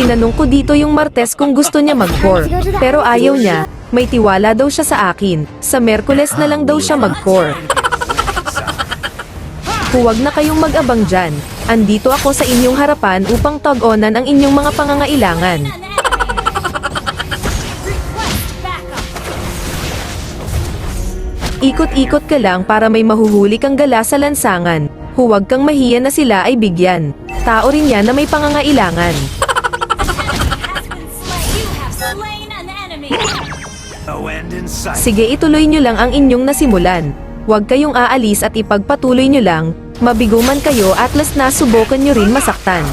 Tinanong ko dito yung Martes kung gusto niya mag-core. Pero ayaw niya, may tiwala daw siya sa akin. Sa Merkules na lang daw siya mag-core. Huwag na kayong mag-abang dyan. Andito ako sa inyong harapan upang tag-onan ang inyong mga pangangailangan. Ikot-ikot ka lang para may mahuhuli kang gala sa lansangan. Huwag kang mahiya na sila ay bigyan. Tao rin yan na may pangangailangan. Sige ituloy nyo lang ang inyong nasimulan. Huwag kayong aalis at ipagpatuloy nyo lang. Mabigo man kayo at last na subukan nyo rin masaktan.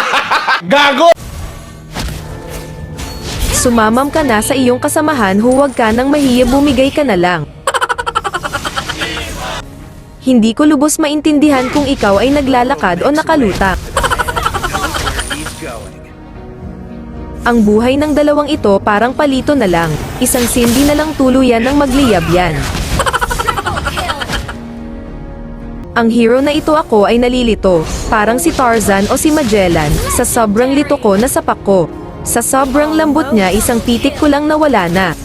Gago! Sumamam ka na sa iyong kasamahan huwag ka nang mahiya bumigay ka na lang. Hindi ko lubos maintindihan kung ikaw ay naglalakad o nakalutak. Ang buhay ng dalawang ito parang palito na lang. Isang sindi na lang tuluyan ng magliyab yan. Ang hero na ito ako ay nalilito, parang si Tarzan o si Magellan, sa sobrang lito ko na sapak ko. Sa sobrang lambot niya isang titik ko lang nawala na.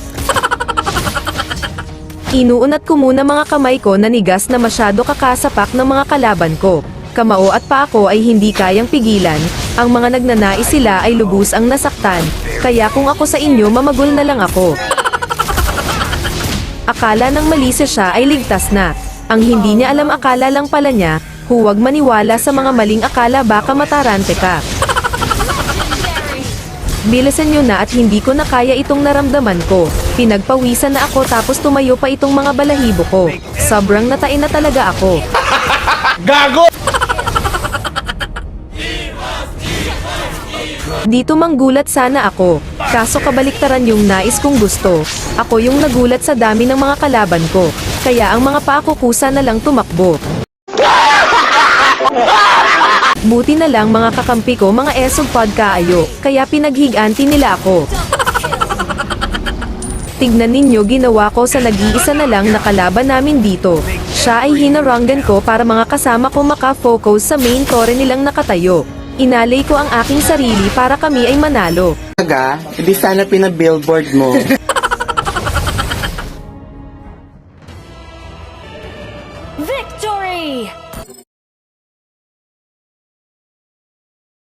Inuunat ko muna mga kamay ko na nigas na masyado kakasapak ng mga kalaban ko. Kamao at pa ako ay hindi kayang pigilan, ang mga nagnanais sila ay lubos ang nasaktan, kaya kung ako sa inyo mamagol na lang ako. Akala ng malisa siya ay ligtas na. Ang hindi niya alam akala lang pala niya, huwag maniwala sa mga maling akala baka matarante ka. Bilisan nyo na at hindi ko na kaya itong naramdaman ko. Pinagpawisan na ako tapos tumayo pa itong mga balahibo ko. Sobrang natain na talaga ako. Gago! Dito manggulat sana ako. Kaso kabaliktaran yung nais kong gusto. Ako yung nagulat sa dami ng mga kalaban ko. Kaya ang mga pakukusa na lang tumakbo. Buti na lang mga kakampi ko mga esog podkaayo, kaya pinaghiganti nila ako. Tignan ninyo ginawa ko sa nag-iisa na lang na kalaban namin dito. Siya ay hinarangan ko para mga kasama ko makafocus sa main core nilang nakatayo. Inalay ko ang aking sarili para kami ay manalo. Aga, hindi sana pinabillboard mo. Victory!